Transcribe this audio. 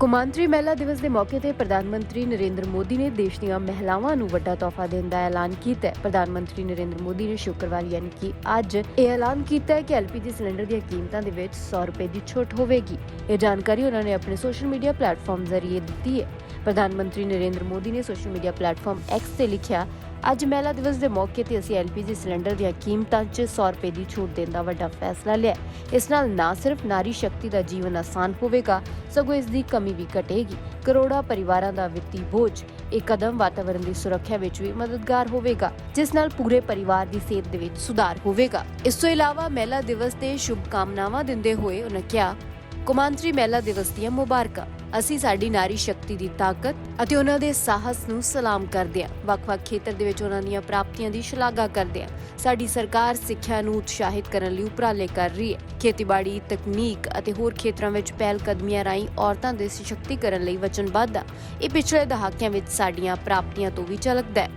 ਕੌਮਾਂਤਰੀ ਮਹਿਲਾ ਦਿਵਸ ਦੇ ਮੌਕੇ ਤੇ ਪ੍ਰਧਾਨ ਮੰਤਰੀ ਨਰਿੰਦਰ ਮੋਦੀ ਨੇ ਦੇਸ਼ ਦੀਆਂ ਮਹਿਲਾਵਾਂ ਨੂੰ ਵੱਡਾ ਤੋਹਫਾ ਦੇਣ ਦਾ ਐਲਾਨ ਕੀਤਾ ਹੈ। ਪ੍ਰਧਾਨ ਮੰਤਰੀ ਨਰਿੰਦਰ ਮੋਦੀ ਨੇ ਸ਼ੁੱਕਰਵਾਰ ਯਾਨੀ ਕਿ ਅੱਜ ਇਹ ਐਲਾਨ ਕੀਤਾ ਹੈ ਕਿ ਐਲਪੀਜੀ ਸਿਲੰਡਰ ਦੀਆਂ ਕੀਮਤਾਂ ਦੇ ਵਿੱਚ 100 ਰੁਪਏ ਦੀ ਛੋਟ ਹੋਵੇਗੀ। ਇਹ ਜਾਣਕਾਰੀ ਉਹਨਾਂ ਨੇ ਆਪਣੇ ਸੋਸ਼ਲ ਮੀਡੀਆ ਪਲੇਟਫਾਰਮ ਜ਼ਰੀਏ ਦਿੱਤੀ ਹੈ। ਪ੍ਰਧਾਨ ਮੰਤਰੀ ਨਰਿੰਦਰ ਮੋਦੀ ਨੇ ਸੋਸ਼ਲ ਮੀਡੀਆ ਪਲੇਟਫਾਰਮ ਐਕਸ ਤੇ ਲਿਖਿਆ ਅੱਜ ਮਹਿਲਾ ਦਿਵਸ ਦੇ ਮੌਕੇ ਤੇ ਅਸੀਂ ਐਲਪੀਜੀ ਸਿਲੰਡਰ ਦੀਆਂ ਕੀਮਤਾਂ 'ਚ 100 ਰੁਪਏ ਦੀ ਛੂਟ ਦੇਣ ਦਾ ਵੱਡਾ ਫੈਸਲਾ ਲਿਆ ਇਸ ਨਾਲ ਨਾ ਸਿਰਫ ਨਾਰੀ ਸ਼ਕਤੀ ਦਾ ਜੀਵਨ ਆਸਾਨ ਹੋਵੇਗਾ, ਸਗੋਂ ਇਸ ਦੀ ਕਮੀ ਵੀ ਘਟੇਗੀ। ਕਰੋੜਾਂ ਪਰਿਵਾਰਾਂ ਦਾ ਵਿੱਤੀ ਬੋਝ, ਇਹ ਕਦਮ ਵਾਤਾਵਰਣ ਦੀ ਸੁਰੱਖਿਆ ਵਿੱਚ ਵੀ ਮਦਦਗਾਰ ਹੋਵੇਗਾ, ਜਿਸ ਨਾਲ ਪੂਰੇ ਪਰਿਵਾਰ ਦੀ ਸਿਹਤ ਦੇ ਵਿੱਚ ਸੁਧਾਰ ਹੋਵੇਗਾ। ਇਸ ਤੋਂ ਇਲਾਵਾ ਮਹਿਲਾ ਦਿਵਸ ਤੇ ਸ਼ੁਭ ਕਾਮਨਾਵਾਂ ਦਿੰਦੇ ਹੋਏ ਉਹਨਾਂ ਕਿਹਾ, ਕੌਮਾਂਤਰੀ ਮਹਿਲਾ ਦਿਵਸ ਦੀਆਂ ਮੁਬਾਰਕਾਂ। ਅਸੀਂ ਸਾਡੀ ਨਾਰੀ ਸ਼ਕਤੀ ਦੀ ਤਾਕਤ ਅਤੇ ਉਹਨਾਂ ਦੇ ਸਾਹਸ ਨੂੰ ਸਲਾਮ ਕਰਦੇ ਹਾਂ। ਵੱਖ-ਵੱਖ ਖੇਤਰ ਦੇ ਵਿੱਚ ਉਹਨਾਂ ਦੀਆਂ ਪ੍ਰਾਪਤੀਆਂ ਦੀ ਸ਼ਲਾਘਾ ਕਰਦੇ ਹਾਂ। ਸਾਡੀ ਸਰਕਾਰ ਸਿੱਖਿਆ ਨੂੰ ਉਤਸ਼ਾਹਿਤ ਕਰਨ ਲਈ ਉਪਰਾਲੇ ਕਰ ਰਹੀ ਹੈ। ਖੇਤੀਬਾੜੀ, ਤਕਨੀਕ ਅਤੇ ਹੋਰ ਖੇਤਰਾਂ ਵਿੱਚ ਪਹਿਲ ਕਦਮੀਆਂ ਰਾਹੀਂ ਔਰਤਾਂ ਦੇ ਸਸ਼ਕਤੀਕਰਨ ਲਈ ਵਚਨਬੱਧ ਆ। ਇਹ ਪਿਛਲੇ ਦਹਾਕਿਆਂ ਵਿੱਚ ਸਾਡੀਆਂ ਪ੍ਰਾਪਤੀਆਂ ਤੋਂ ਵੀ ਝਲਕਦਾ ਹੈ।